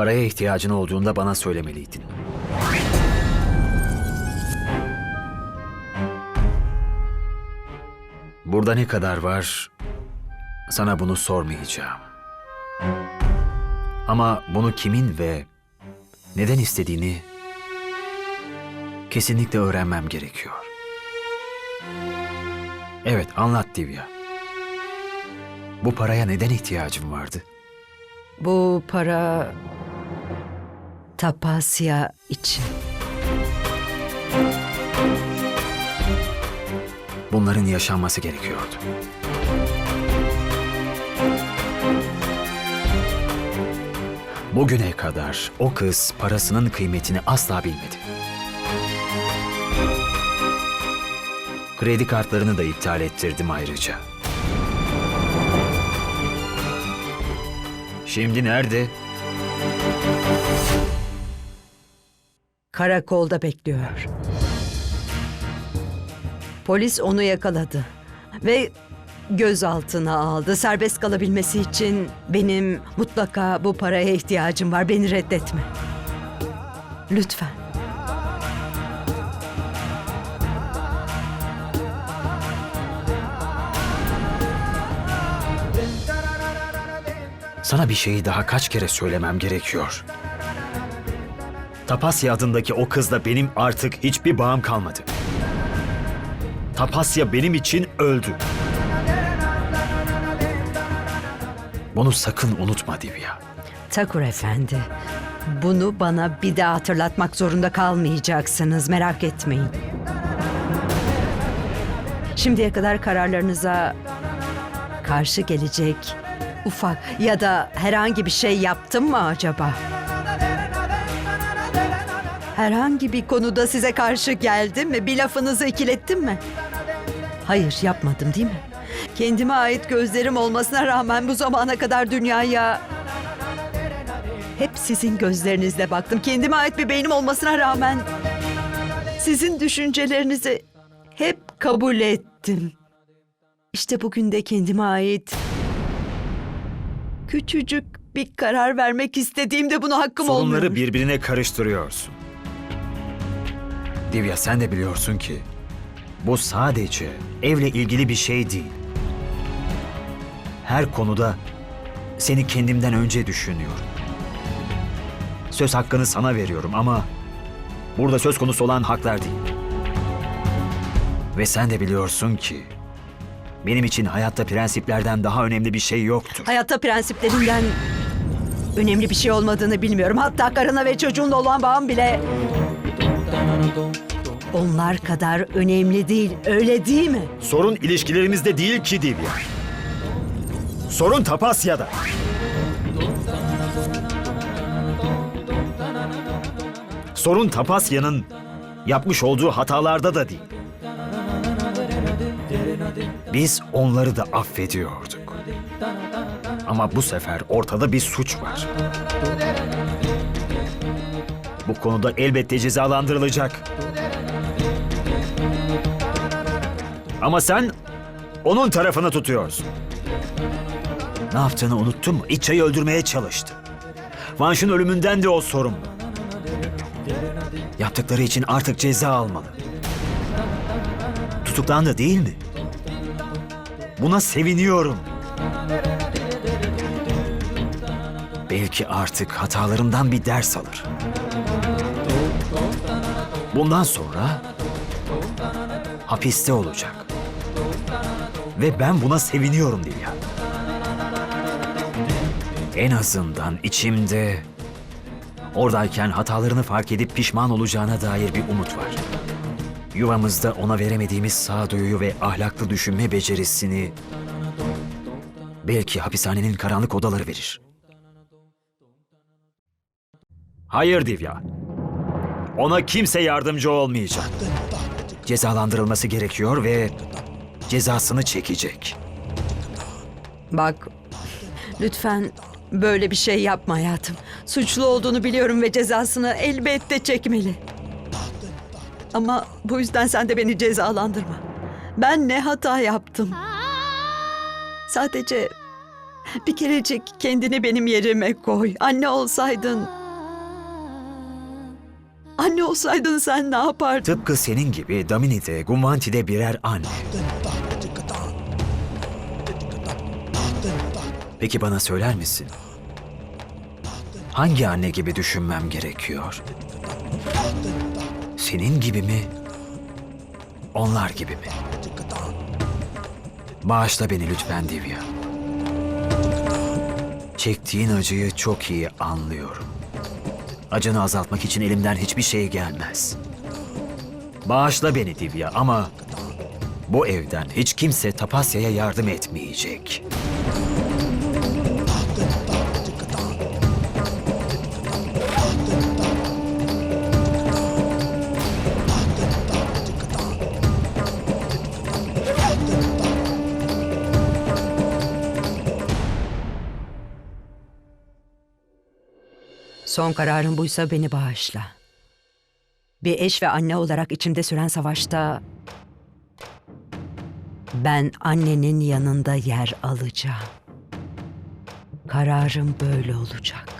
Paraya ihtiyacın olduğunda bana söylemeliydin. Burada ne kadar var? Sana bunu sormayacağım. Ama bunu kimin ve neden istediğini kesinlikle öğrenmem gerekiyor. Evet, anlat Divya. Bu paraya neden ihtiyacın vardı? Bu para Tapasya için. Bunların yaşanması gerekiyordu. Bugüne kadar o kız parasının kıymetini asla bilmedi. Kredi kartlarını da iptal ettirdim ayrıca. Şimdi nerede? Karakolda bekliyor. Polis onu yakaladı ve gözaltına aldı. Serbest kalabilmesi için benim mutlaka bu paraya ihtiyacım var. Beni reddetme. Lütfen. Sana bir şeyi daha kaç kere söylemem gerekiyor. Tapasya adındaki o kızla benim artık hiçbir bağım kalmadı. Tapasya benim için öldü. Bunu sakın unutma Divya. Takur Efendi, bunu bana bir daha hatırlatmak zorunda kalmayacaksınız. Merak etmeyin. Şimdiye kadar kararlarınıza karşı gelecek ufak ya da herhangi bir şey yaptım mı acaba? Herhangi bir konuda size karşı geldim mi? Bir lafınızı ikilettim mi? Hayır yapmadım değil mi? Kendime ait gözlerim olmasına rağmen bu zamana kadar dünyaya hep sizin gözlerinizle baktım. Kendime ait bir beynim olmasına rağmen sizin düşüncelerinizi hep kabul ettim. İşte bugün de kendime ait küçücük bir karar vermek istediğimde bunu hakkım olmuyor. Sorunları birbirine karıştırıyorsun. Divya sen de biliyorsun ki bu sadece evle ilgili bir şey değil. Her konuda seni kendimden önce düşünüyorum. Söz hakkını sana veriyorum ama burada söz konusu olan haklar değil. Ve sen de biliyorsun ki benim için hayatta prensiplerden daha önemli bir şey yoktur. Hayatta prensiplerinden önemli bir şey olmadığını bilmiyorum. Hatta karına ve çocuğunla olan bağım bile onlar kadar önemli değil. Öyle değil mi? Sorun ilişkilerimizde değil ki Divya. Sorun Tapasya'da. Sorun Tapasya'nın yapmış olduğu hatalarda da değil. Biz onları da affediyorduk. Ama bu sefer ortada bir suç var. Bu konuda elbette cezalandırılacak. Ama sen onun tarafını tutuyorsun. Ne yaptığını unuttun mu? İçayı öldürmeye çalıştı. Vanş'ın ölümünden de o sorumlu. Yaptıkları için artık ceza almalı. Tutuklandı değil mi? Buna seviniyorum. Belki artık hatalarından bir ders alır. Bundan sonra hapiste olacak. Ve ben buna seviniyorum Dilya. En azından içimde oradayken hatalarını fark edip pişman olacağına dair bir umut var. Yuvamızda ona veremediğimiz sağduyuyu ve ahlaklı düşünme becerisini belki hapishanenin karanlık odaları verir. Hayır Divya. Ona kimse yardımcı olmayacak. Cezalandırılması gerekiyor ve cezasını çekecek. Bak, lütfen böyle bir şey yapma hayatım. Suçlu olduğunu biliyorum ve cezasını elbette çekmeli. Ama bu yüzden sen de beni cezalandırma. Ben ne hata yaptım? Sadece Bir kerecik kendini benim yerime koy. Anne olsaydın... Anne olsaydın sen ne yapardın? Tıpkı senin gibi Damini'de, Gumvanti'de birer anne. Peki bana söyler misin? Hangi anne gibi düşünmem gerekiyor? Senin gibi mi? Onlar gibi mi? Bağışla beni lütfen Divya. Çektiğin acıyı çok iyi anlıyorum. Acını azaltmak için elimden hiçbir şey gelmez. Bağışla beni Divya ama bu evden hiç kimse Tapasya'ya yardım etmeyecek. Son kararın buysa beni bağışla. Bir eş ve anne olarak içimde süren savaşta ben annenin yanında yer alacağım. Kararım böyle olacak.